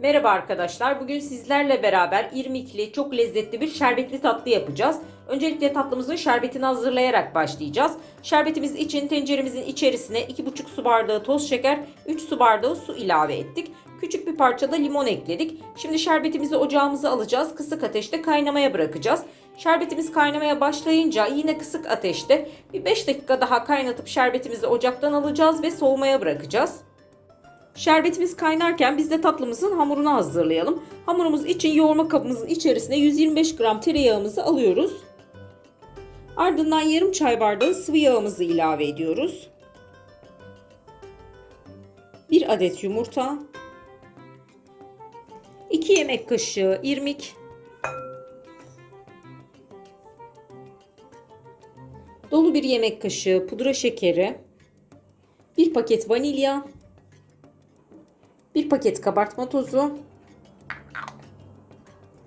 Merhaba arkadaşlar. Bugün sizlerle beraber irmikli, çok lezzetli bir şerbetli tatlı yapacağız. Öncelikle tatlımızın şerbetini hazırlayarak başlayacağız. Şerbetimiz için tenceremizin içerisine 2,5 su bardağı toz şeker, 3 su bardağı su ilave ettik. Küçük bir parça da limon ekledik. Şimdi şerbetimizi ocağımıza alacağız. Kısık ateşte kaynamaya bırakacağız. Şerbetimiz kaynamaya başlayınca yine kısık ateşte bir 5 dakika daha kaynatıp şerbetimizi ocaktan alacağız ve soğumaya bırakacağız. Şerbetimiz kaynarken biz de tatlımızın hamurunu hazırlayalım. Hamurumuz için yoğurma kabımızın içerisine 125 gram tereyağımızı alıyoruz. Ardından yarım çay bardağı sıvı yağımızı ilave ediyoruz. 1 adet yumurta. 2 yemek kaşığı irmik. Dolu bir yemek kaşığı pudra şekeri. 1 paket vanilya. 1 paket kabartma tozu.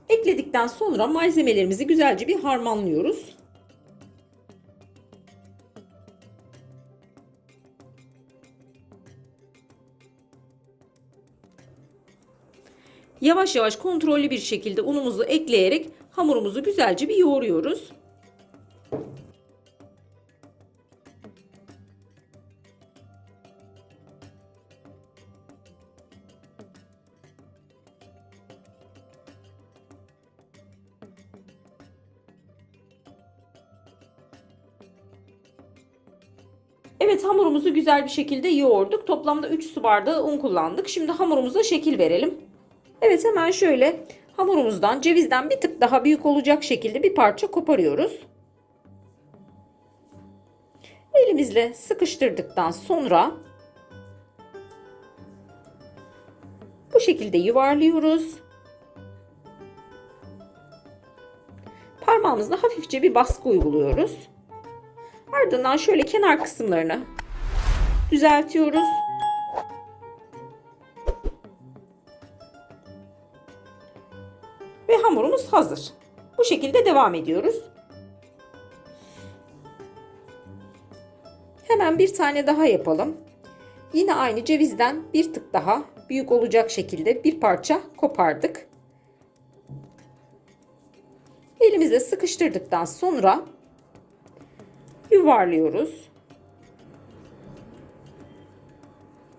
Ekledikten sonra malzemelerimizi güzelce bir harmanlıyoruz. Yavaş yavaş kontrollü bir şekilde unumuzu ekleyerek hamurumuzu güzelce bir yoğuruyoruz. Evet hamurumuzu güzel bir şekilde yoğurduk. Toplamda 3 su bardağı un kullandık. Şimdi hamurumuza şekil verelim. Evet hemen şöyle hamurumuzdan cevizden bir tık daha büyük olacak şekilde bir parça koparıyoruz. Elimizle sıkıştırdıktan sonra bu şekilde yuvarlıyoruz. Parmağımızla hafifçe bir baskı uyguluyoruz. Ardından şöyle kenar kısımlarını düzeltiyoruz. Ve hamurumuz hazır. Bu şekilde devam ediyoruz. Hemen bir tane daha yapalım. Yine aynı cevizden bir tık daha büyük olacak şekilde bir parça kopardık. Elimizle sıkıştırdıktan sonra yuvarlıyoruz.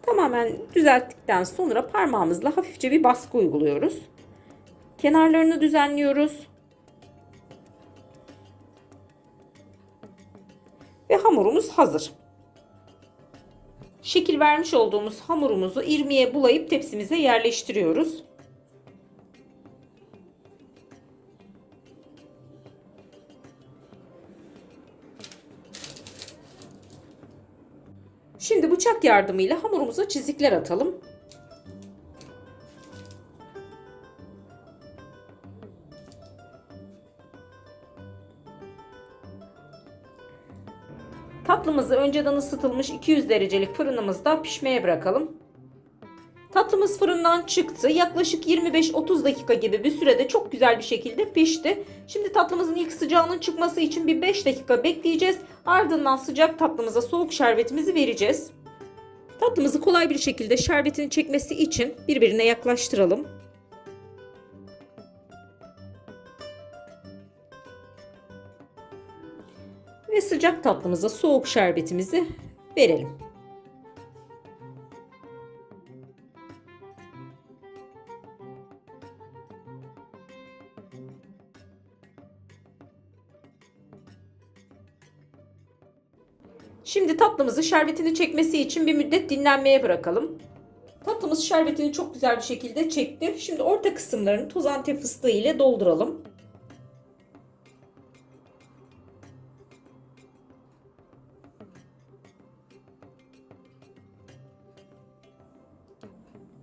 Tamamen düzelttikten sonra parmağımızla hafifçe bir baskı uyguluyoruz. Kenarlarını düzenliyoruz. Ve hamurumuz hazır. Şekil vermiş olduğumuz hamurumuzu irmiye bulayıp tepsimize yerleştiriyoruz. Şimdi bıçak yardımıyla hamurumuza çizikler atalım. Tatlımızı önceden ısıtılmış 200 derecelik fırınımızda pişmeye bırakalım. Tatlımız fırından çıktı. Yaklaşık 25-30 dakika gibi bir sürede çok güzel bir şekilde pişti. Şimdi tatlımızın ilk sıcağının çıkması için bir 5 dakika bekleyeceğiz. Ardından sıcak tatlımıza soğuk şerbetimizi vereceğiz. Tatlımızı kolay bir şekilde şerbetini çekmesi için birbirine yaklaştıralım. Ve sıcak tatlımıza soğuk şerbetimizi verelim. Şimdi tatlımızı şerbetini çekmesi için bir müddet dinlenmeye bırakalım. Tatlımız şerbetini çok güzel bir şekilde çekti. Şimdi orta kısımlarını toz antep fıstığı ile dolduralım.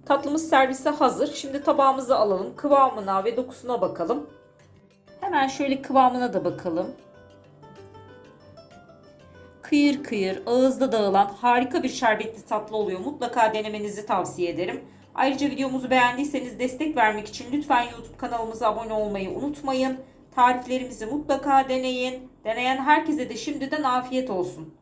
Tatlımız servise hazır. Şimdi tabağımızı alalım. Kıvamına ve dokusuna bakalım. Hemen şöyle kıvamına da bakalım kıyır kıyır ağızda dağılan harika bir şerbetli tatlı oluyor. Mutlaka denemenizi tavsiye ederim. Ayrıca videomuzu beğendiyseniz destek vermek için lütfen YouTube kanalımıza abone olmayı unutmayın. Tariflerimizi mutlaka deneyin. Deneyen herkese de şimdiden afiyet olsun.